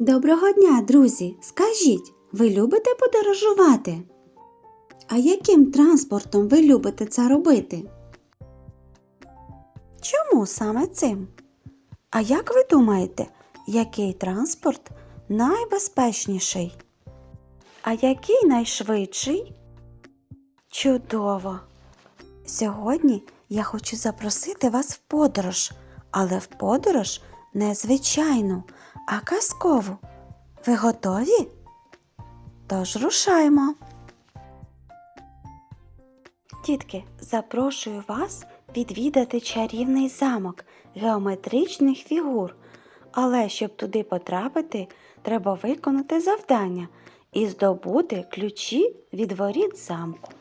Доброго дня, друзі! Скажіть, ви любите подорожувати? А яким транспортом ви любите це робити? Чому саме цим? А як ви думаєте, який транспорт найбезпечніший? А який найшвидший? Чудово! Сьогодні я хочу запросити вас в подорож, але в подорож не звичайну, а казкову. Ви готові? Тож рушаємо. Дітки, запрошую вас відвідати чарівний замок геометричних фігур. Але щоб туди потрапити, треба виконати завдання і здобути ключі від воріт замку.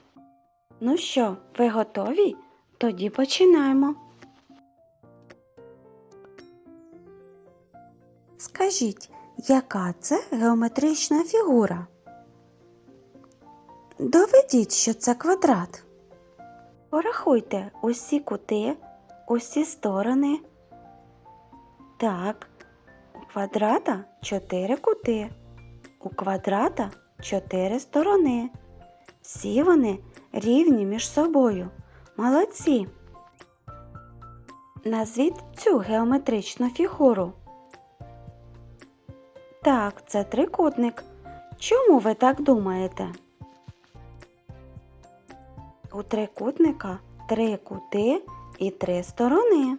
Ну що, ви готові? Тоді починаємо. Скажіть, яка це геометрична фігура? Доведіть, що це квадрат. Порахуйте усі кути, усі сторони. Так, у квадрата чотири кути, у квадрата чотири сторони. Всі вони рівні між собою. Молодці. Назвіть цю геометричну фігуру. Так, це трикутник. Чому ви так думаєте? У трикутника три кути і три сторони.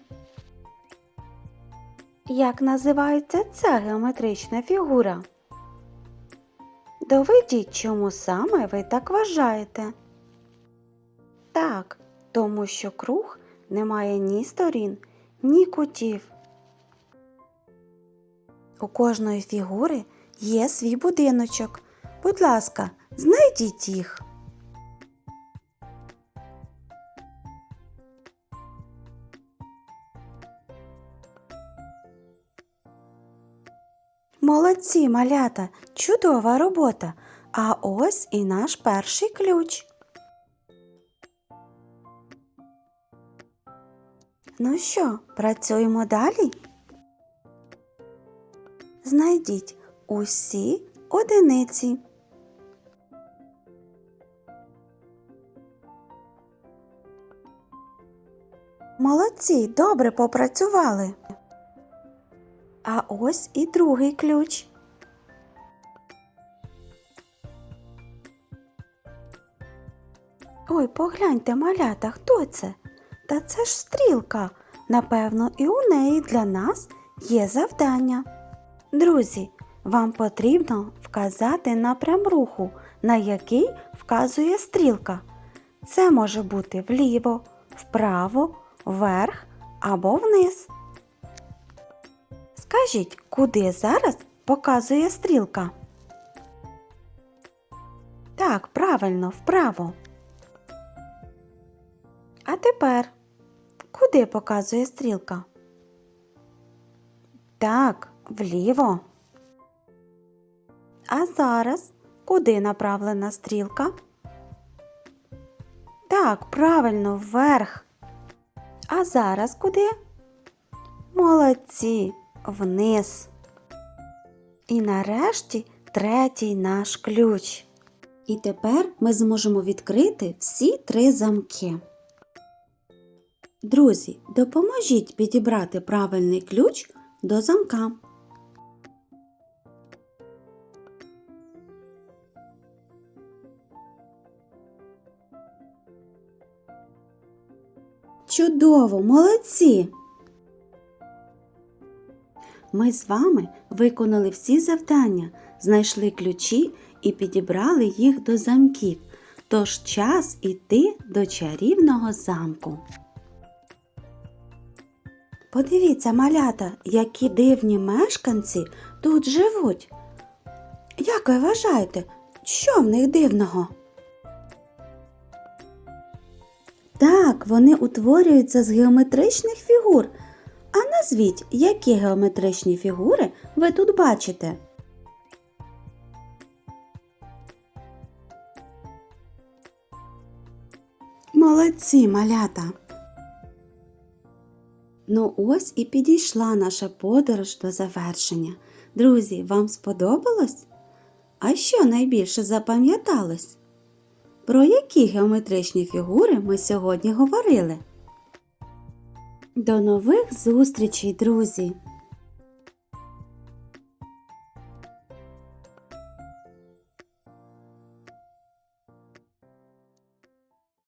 Як називається ця геометрична фігура? Доведіть, чому саме ви так вважаєте. Так, тому що круг не має ні сторін, ні кутів. У кожної фігури є свій будиночок. Будь ласка, знайдіть їх. Молодці, малята, чудова робота. А ось і наш перший ключ. Ну що, працюємо далі? Знайдіть усі одиниці. Молодці, добре попрацювали. А ось і другий ключ. Ой, погляньте, малята, хто це? Та це ж стрілка. Напевно, і у неї для нас є завдання. Друзі, вам потрібно вказати напрям руху, на який вказує стрілка. Це може бути вліво, вправо, вверх або вниз. Скажіть, куди зараз показує стрілка? Так, правильно, вправо. А тепер куди показує стрілка? Так, вліво. А зараз куди направлена стрілка? Так, правильно, вверх. А зараз куди? Молодці, вниз. І нарешті третій наш ключ. І тепер ми зможемо відкрити всі три замки. Друзі, допоможіть підібрати правильний ключ до замка. Чудово, молодці! Ми з вами виконали всі завдання, знайшли ключі і підібрали їх до замків. Тож час іти до чарівного замку. Подивіться, малята, які дивні мешканці тут живуть. Як ви вважаєте, що в них дивного? Так, вони утворюються з геометричних фігур. А назвіть, які геометричні фігури ви тут бачите? Молодці, малята! Ну ось і підійшла наша подорож до завершення. Друзі, вам сподобалось? А що найбільше запам'яталось? Про які геометричні фігури ми сьогодні говорили? До нових зустрічей, друзі!